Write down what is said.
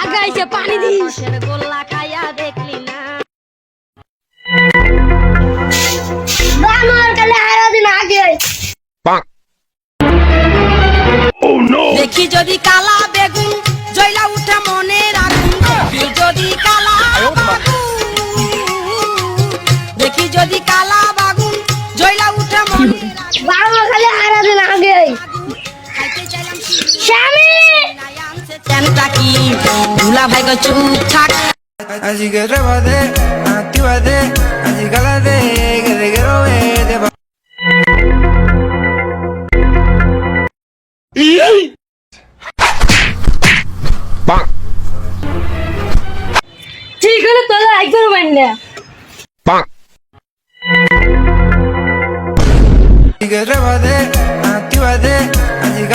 আগাইছে পানি দিস। গোল্লা খাইয়া দেখলি না। আমার কালে আরও দিন আগে। দেখি যদি কালা বাবা খালি দিন আগে খাইতে চাইলাম স্বামী চেনটা কি দুলা ভাই গো চুপ থাক Así que trépate, actívate, así cálate, que te quiero ver de pa- ঠিক হলে তোলা Que atrévate, actívate, así que